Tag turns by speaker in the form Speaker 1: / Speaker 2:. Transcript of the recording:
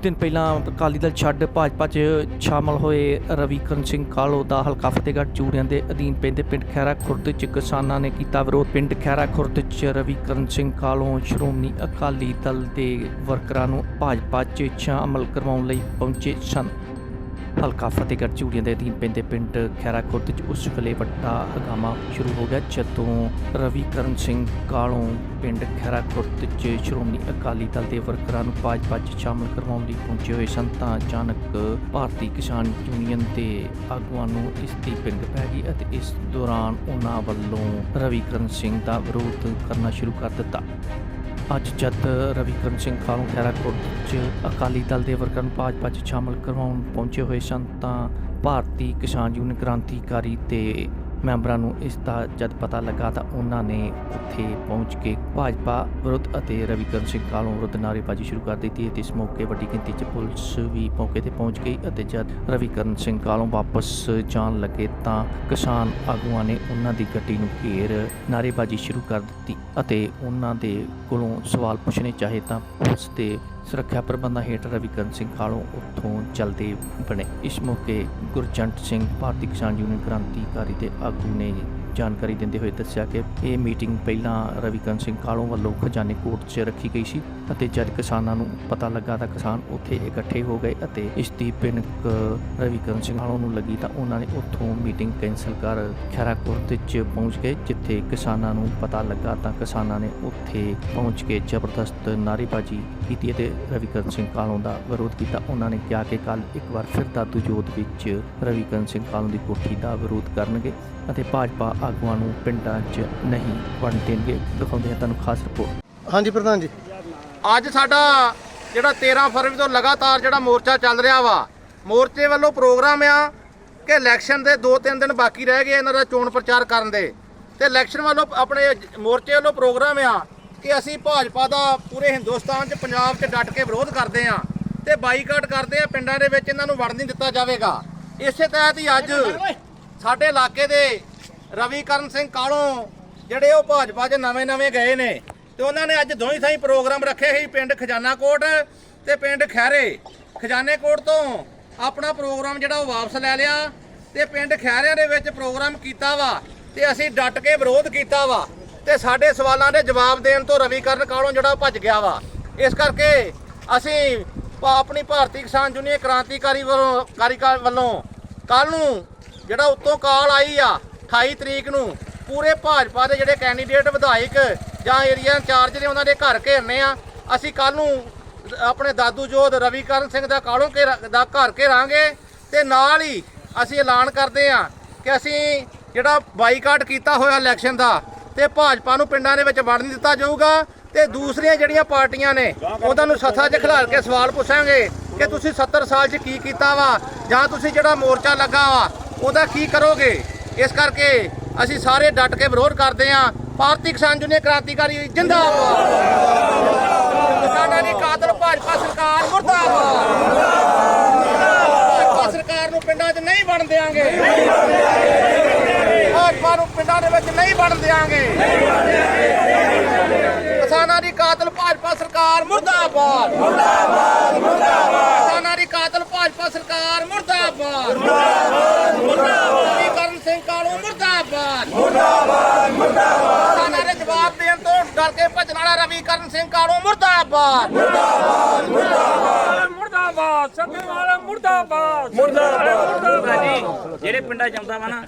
Speaker 1: ਕੁਝ ਦਿਨ ਪਹਿਲਾਂ ਅਕਾਲੀ ਦਲ ਛੱਡ ਭਾਜਪਾ 'ਚ ਸ਼ਾਮਲ ਹੋਏ ਰਵੀਕਰਨ ਸਿੰਘ ਕਾਲੋ ਦਾ ਹਲਕਾ ਫਤਿਹਗੜ੍ਹ ਚੂੜੀਆਂ ਦੇ ਅਧੀਨ ਪੈਂਦੇ ਪਿੰਡ ਖੈਰਾ ਖੁਰਦ 'ਚ ਕਿਸਾਨਾਂ ਨੇ ਕੀਤਾ ਵਿਰੋਧ। ਪਿੰਡ ਖੈਰਾ ਖੁਰਦ 'ਚ ਰਵੀਕਰਨ ਸਿੰਘ ਕਾਲੋ, ਸ਼੍ਰੋਮਣੀ ਅਕਾਲੀ ਦਲ ਦੇ ਵਰਕਰਾਂ ਨੂੰ ਭਾਜਪਾ 'ਚ ਸ਼ਾਮਲ ਕਰਵਾਉਣ ਲਈ ਪਹੁੰਚੇ ਸਨ। ਹਲਕਾ ਫਤਿਹਗੜ੍ਹ ਝੂੜੀਆਂ ਦੇ ਅਧੀਨ ਪੈਂਦੇ ਪਿੰਡ ਖੈਰਾ ਖੁਰਦ 'ਚ ਉਸ ਵੇਲੇ ਵੱਡਾ ਹਗਾਮਾ ਸ਼ੁਰੂ ਹੋ ਗਿਆ, ਜਦੋਂ ਰਵੀਕਰਨ ਸਿੰਘ ਕਾਲੋਂ ਪਿੰਡ ਖੈਰਾ ਖੁਰਦ 'ਚ ਸ਼੍ਰੋਮਣੀ ਅਕਾਲੀ ਦਲ ਦੇ ਵਰਕਰਾਂ ਨੂੰ ਭਾਜਪਾ 'ਚ ਸ਼ਾਮਲ ਕਰਵਾਉਣ ਲਈ ਪਹੁੰਚੇ ਹੋਏ ਸਨ, ਤਾਂ ਅਚਾਨਕ ਭਾਰਤੀ ਕਿਸਾਨ ਯੂਨੀਅਨ ਦੇ ਆਗੂਆਂ ਨੂੰ ਇਸ ਦੀ ਪਿੰਗ ਪੈ ਗਈ ਅਤੇ ਇਸ ਦੌਰਾਨ ਉਹਨਾਂ ਵੱਲੋਂ ਰਵੀਕਰਨ ਸਿੰਘ ਦਾ ਵਿਰੋਧ ਕਰਨਾ ਸ਼ੁਰੂ ਕਰ ਦਿੱਤਾ। ਅੱਜ ਜਦ ਰਵੀਕਰਨ ਸਿੰਘ ਖਾਲੋਂ ਖੈਰਾਕੋਟ 'ਚ ਅਕਾਲੀ ਦਲ ਦੇ ਵਰਕਰਾਂ ਨੂੰ ਭਾਜਪਾ 'ਚ ਸ਼ਾਮਲ ਕਰਵਾਉਣ ਪਹੁੰਚੇ ਹੋਏ ਸਨ, ਤਾਂ ਭਾਰਤੀ ਕਿਸਾਨ ਯੂਨੀਅਨ ਕ੍ਰਾਂਤੀਕਾਰੀ ਤੇ ਮੈਂਬਰਾਂ ਨੂੰ ਇਸ ਦਾ ਜਦ ਪਤਾ ਲੱਗਾ ਤਾਂ ਉਹਨਾਂ ਨੇ ਉੱਥੇ ਪਹੁੰਚ ਕੇ ਭਾਜਪਾ ਵਿਰੁੱਧ ਅਤੇ ਰਵੀਕਰਨ ਸਿੰਘ ਕਾਲੋਂ ਵਿਰੁੱਧ ਨਾਅਰੇਬਾਜ਼ੀ ਸ਼ੁਰੂ ਕਰ ਦਿੱਤੀ ਅਤੇ ਇਸ ਮੌਕੇ ਵੱਡੀ ਗਿਣਤੀ 'ਚ ਪੁਲਿਸ ਵੀ ਮੌਕੇ ਤੇ ਪਹੁੰਚ ਗਈ ਅਤੇ ਜਦ ਰਵੀਕਰਨ ਸਿੰਘ ਕਾਲੋਂ ਵਾਪਸ ਜਾਣ ਲੱਗੇ ਤਾਂ ਕਿਸਾਨ ਆਗੂਆਂ ਨੇ ਉਹਨਾਂ ਦੀ ਗੱਡੀ ਨੂੰ ਘੇਰ ਨਾਅਰੇਬਾਜ਼ੀ ਸ਼ੁਰੂ ਕਰ ਦਿੱਤੀ ਅਤੇ ਉਹਨਾਂ ਦੇ ਕੋਲੋਂ ਸਵਾਲ ਪੁੱਛਣੇ ਚਾਹੇ ਤਾਂ ਪੁਲਿਸ ਦੇ ਸੁਰੱਖਿਆ ਪ੍ਰਬੰਧਾਂ ਹੇਠ ਰਵੀਕਰਨ ਸਿੰਘ ਖਾਲੋਂ ਉੱਥੋਂ ਚਲਦੇ ਬਣੇ। ਇਸ ਮੌਕੇ ਗੁਰਜੰਟ ਸਿੰਘ ਭਾਰਤੀ ਕਿਸਾਨ ਯੂਨੀਅਨ ਕ੍ਰਾਂਤੀਕਾਰੀ ਦੇ ਆਗੂ ਨੇ ਜਾਣਕਾਰੀ ਦਿੰਦੇ ਹੋਏ ਦੱਸਿਆ ਕਿ ਇਹ ਮੀਟਿੰਗ ਪਹਿਲਾਂ ਰਵੀਕਰਨ ਸਿੰਘ ਕਾਲੋਂ ਵੱਲੋਂ ਖਜ਼ਾਨੇ ਕੋਰਟ 'ਚ ਰੱਖੀ ਗਈ ਸੀ। ਅਤੇ ਜਦ ਕਿਸਾਨਾਂ ਨੂੰ ਪਤਾ ਲੱਗਾ ਤਾਂ ਕਿਸਾਨ ਉੱਥੇ ਇਕੱਠੇ ਹੋ ਗਏ ਅਤੇ ਇਸ ਦੀ ਭਿਣਕ ਰਵੀਕਰਨ ਸਿੰਘ ਕਾਲੋਂ ਨੂੰ ਲੱਗੀ ਤਾਂ ਉਹਨਾਂ ਨੇ ਉੱਥੋਂ ਮੀਟਿੰਗ ਕੈਂਸਲ ਕਰ ਖੈਰਾ ਕੋਰਟ 'ਚ ਪਹੁੰਚ ਗਏ, ਜਿੱਥੇ ਕਿਸਾਨਾਂ ਨੂੰ ਪਤਾ ਲੱਗਾ ਤਾਂ ਕਿਸਾਨਾਂ ਨੇ ਉੱਥੇ ਪਹੁੰਚ ਕੇ ਜ਼ਬਰਦਸਤ ਨਾਅਰੇਬਾਜ਼ੀ ਕੀਤੀ ਅਤੇ ਰਵੀਕਰਨ ਸਿੰਘ ਕਾਲੋਂ ਦਾ ਵਿਰੋਧ ਕੀਤਾ। ਉਹਨਾਂ ਨੇ ਕਿਹਾ ਕਿ ਕੱਲ ਇੱਕ ਵਾਰ ਫਿਰ ਦਾਦੂ ਜੋਤ ਵਿੱਚ ਰਵੀਕਰਨ ਸਿੰਘ ਕਾਲੋਂ ਦੀ ਕੋਠੀ ਦਾ ਵਿਰੋਧ ਕਰਨਗੇ ਅਤੇ ਭਾਜਪਾ ਆਗੂਆਂ ਨੂੰ ਪਿੰਡਾਂ 'ਚ ਨਹੀਂ ਵੰਡ ਦੇਣਗੇ। ਦਿਖਾਉਂਦੇ ਹਾਂ ਤੁਹਾਨੂੰ ਖਾਸ ਰਿਪੋਰਟ
Speaker 2: ਹਾਂਜੀ, ਪ੍ਰਧਾਨ ਜੀ।
Speaker 3: ਅੱਜ ਸਾਡਾ ਜਿਹੜਾ 13 ਫਰਵਰੀ ਤੋਂ ਲਗਾਤਾਰ ਜਿਹੜਾ ਮੋਰਚਾ ਚੱਲ ਰਿਹਾ ਵਾ, ਮੋਰਚੇ ਵੱਲੋਂ ਪ੍ਰੋਗਰਾਮ ਆ ਕਿ ਇਲੈਕਸ਼ਨ ਦੇ 2-3 ਦਿਨ ਬਾਕੀ ਰਹਿ ਗਏ ਇਹਨਾਂ ਦਾ ਚੋਣ ਪ੍ਰਚਾਰ ਕਰਨ ਦੇ। ਤੇ ਇਲੈਕਸ਼ਨ ਵੱਲੋਂ ਆਪਣੇ ਮੋਰਚੇ ਵੱਲੋਂ ਪ੍ਰੋਗਰਾਮ ਆ ਕਿ ਅਸੀਂ ਭਾਜਪਾ ਦਾ ਪੂਰੇ ਹਿੰਦੁਸਤਾਨ 'ਚ ਪੰਜਾਬ 'ਚ ਡਟ ਕੇ ਵਿਰੋਧ ਕਰਦੇ ਆ ਤੇ ਬਾਈਕਾਟ ਕਰਦੇ ਆ, ਪਿੰਡਾਂ ਦੇ ਵਿੱਚ ਇਹਨਾਂ ਨੂੰ ਵੜ ਨਹੀਂ ਦਿੱਤਾ ਜਾਵੇਗਾ। ਇਸੇ ਤਹਿਤ ਹੀ ਅੱਜ ਸਾਡੇ ਇਲਾਕੇ ਦੇ ਰਵੀਕਰਨ ਸਿੰਘ ਕਾਲੋਂ ਜਿਹੜੇ ਉਹ ਭਾਜਪਾ 'ਚ ਨਵੇਂ-ਨਵੇਂ ਗਏ ਨੇ ਤੇ ਉਹਨਾਂ ਨੇ ਅੱਜ ਦੋਹੀਂ ਥਾਈਂ ਪ੍ਰੋਗਰਾਮ ਰੱਖੇ ਸੀ, ਪਿੰਡ ਖਜ਼ਾਨਾ ਕੋਟ ਤੇ ਪਿੰਡ ਖੈਰੇ ਖਜ਼ਾਨੇ ਕੋਟ ਤੋਂ ਆਪਣਾ ਪ੍ਰੋਗਰਾਮ ਜਿਹੜਾ ਉਹ ਵਾਪਸ ਲੈ ਲਿਆ ਤੇ ਪਿੰਡ ਖੈਰਿਆਂ ਦੇ ਵਿੱਚ ਪ੍ਰੋਗਰਾਮ ਕੀਤਾ ਵਾ ਤੇ ਅਸੀਂ ਡਟ ਕੇ ਵਿਰੋਧ ਕੀਤਾ ਵਾ ਤੇ ਸਾਡੇ ਸਵਾਲਾਂ ਦੇ ਜਵਾਬ ਦੇਣ ਤੋਂ ਰਵੀਕਰਨ ਕਾਲੋਂ ਜਿਹੜਾ ਉਹ ਭੱਜ ਗਿਆ ਵਾ। ਇਸ ਕਰਕੇ ਅਸੀਂ ਆਪਣੀ ਭਾਰਤੀ ਕਿਸਾਨ ਯੂਨੀਅਨ ਕ੍ਰਾਂਤੀਕਾਰੀ ਵੱਲੋਂ ਕਾਰੀਕਾਰ ਵੱਲੋਂ ਕੱਲ ਨੂੰ ਜਿਹੜਾ ਉੱਤੋਂ ਕਾਲ ਆਈ ਆ 28 ਤਰੀਕ ਨੂੰ, ਪੂਰੇ ਭਾਜਪਾ ਦੇ ਜਿਹੜੇ ਕੈਂਡੀਡੇਟ, ਵਿਧਾਇਕ ਜਾਂ ਏਰੀਆ ਇੰਚਾਰਜ ਨੇ ਉਹਨਾਂ ਦੇ ਘਰ ਘੇਰਨੇ ਆ, ਅਸੀਂ ਕੱਲ ਨੂੰ ਆਪਣੇ ਦਾਦੂ ਜੋਧ ਰਵੀਕਰਨ ਸਿੰਘ ਦਾ ਕਾਲੋਂ ਕੇ ਦਾ ਘਰ ਘੇਰਾਂਗੇ ਤੇ ਨਾਲ ਹੀ ਅਸੀਂ ਐਲਾਨ ਕਰਦੇ ਆ ਕਿ ਅਸੀਂ ਜਿਹੜਾ ਬਾਈਕਾਟ ਕੀਤਾ ਹੋਇਆ ਇਲੈਕਸ਼ਨ ਦਾ ਤੇ ਭਾਜਪਾ ਨੂੰ ਪਿੰਡਾਂ ਦੇ ਵਿੱਚ ਵੜ ਨਹੀਂ ਦਿੱਤਾ ਜਾਊਗਾ ਤੇ ਦੂਸਰੀਆਂ ਜਿਹੜੀਆਂ ਪਾਰਟੀਆਂ ਨੇ ਉਹਨਾਂ ਨੂੰ ਸੱਥਾ 'ਚ ਖਿਲਾਰ ਕੇ ਸਵਾਲ ਪੁੱਛਾਂਗੇ ਕਿ ਤੁਸੀਂ 70 ਸਾਲ 'ਚ ਕੀ ਕੀਤਾ ਵਾ ਜਾਂ ਤੁਸੀਂ ਜਿਹੜਾ ਮੋਰਚਾ ਲੱਗਾ ਵਾ ਉਹਦਾ ਕੀ ਕਰੋਗੇ? ਇਸ ਕਰਕੇ ਅਸੀਂ ਸਾਰੇ ਡਟ ਕੇ ਵਿਰੋਧ ਕਰਦੇ ਆਂ ਭਾਰਤੀ ਕਿਸਾਨ ਯੂਨੀਅਨ ਕ੍ਰਾਂਤੀਕਾਰੀ ਜਿੰਦਾਬਾਦ। ਕਿਸਾਨਾਂ ਦੀ ਕਾਤਲ ਭਾਜਪਾ ਸਰਕਾਰ ਮੁਰਦਾਬਾਦ। ਭਾਜਪਾ ਸਰਕਾਰ ਨੂੰ ਪਿੰਡਾਂ 'ਚ ਨਹੀਂ ਵੜਨ ਦੇਾਂਗੇ ਭਾਜਪਾ ਨੂੰ ਪਿੰਡਾਂ ਦੇ ਵਿੱਚ ਨਹੀਂ ਵੜਨ ਦੇਾਂਗੇ ਕਿਸਾਨਾਂ ਦੀ ਕਾਤਲ ਭਾਜਪਾ ਸਰਕਾਰ ਮੁਰਦਾਬਾਦ ਮੁਰਦਾਬਾਦ ਮੁਰਦਾਬਾਦ ਕਿਸਾਨਾਂ ਦੀ ਕਾਤਲ ਭਾਜਪਾ ਸਰਕਾਰ ਮੁਰਦਾਬਾਦ ਮੁਰਦਾਬਾਦ ਮੁਰਦਾਬਾਦ ਕਰਨ ਸਿੰਘ ਕਾਲੂ ਮੁਰਦਾਬਾਦ ਮੁਰਦਾਬਾਦ ਮੁਰਦਾਬਾਦ ਕਿਸਾਨਾਂ ਦੇ ਜਵਾਬ ਦੇਣ ਤੋਂ ਡਰ ਕੇ ਭੱਜਣ ਵਾਲਾ ਰਵੀਕਰਨ ਸਿੰਘ ਕਾਲੂ ਮੁਰਦਾਬਾਦ।
Speaker 4: ਮੁਰਦਾਬਾਦ ਵਾਲਾ ਮੁਰਦਾਬਾਦ। ਮੁਰਦਾਬਾਦ
Speaker 5: ਜੀ ਜਿਹੜੇ ਪਿੰਡਾਂ ਚ ਆਉਂਦਾ ਵਾ ਨਾ